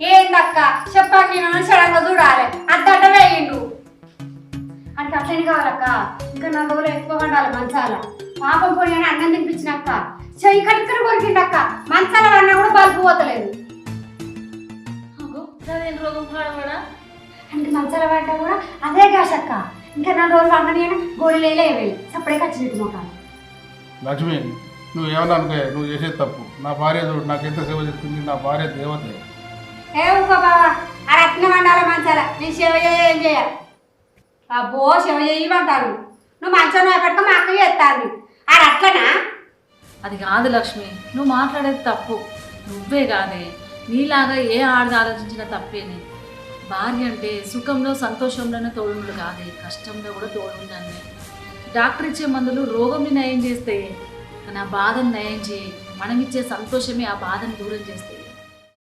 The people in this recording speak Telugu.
ఏందక్క? చెప్పాక నేను సడన్గా చూడాలి. అద్దట వేయిండు అంటే అట్లనే కావాలక్క. ఇంకా నా రోజులు ఎక్కువ వండాలి మంచాల. పాపం పోయి అని అన్నం తినిపించినక్క. చెయ్యి కట్టుకుని కొరికిండక్క. మంచాల అన్న కూడా బల్బు పోతలేదు. అంటే మంచాల వంట కూడా అదే కాసక్క ఇంకా నా రోజులు వండని గోళీలు వేయాలి సప్పుడే ఖర్చు మొక్కలు లక్ష్మి నువ్వు ఏమన్నా అనుకో నువ్వు చేసేది తప్పు. నా భార్య చూడు నాకు ఎంత సేవ చేస్తుంది నా భార్య దేవతే. అబ్బో సేవ నువ్వు మంచం పట్టుకో మా అక్క చేస్తాను ఆడ రట్లనా అది కాదు లక్ష్మి నువ్వు మాట్లాడేది తప్పు. నువ్వే కాదే నీలాగా ఏ ఆడది ఆలోచించిన తప్పేని. భార్య అంటే సుఖంలో సంతోషంలోనే తోడుండు కాదే కష్టంలో కూడా తోడుండాలి డాక్టర్ ఇచ్చే మందులు రోగంని నయం చేస్తే కానీ ఆ బాధను నయం చేయి. మనం ఇచ్చే సంతోషమే ఆ బాధను దూరం చేస్తాయి.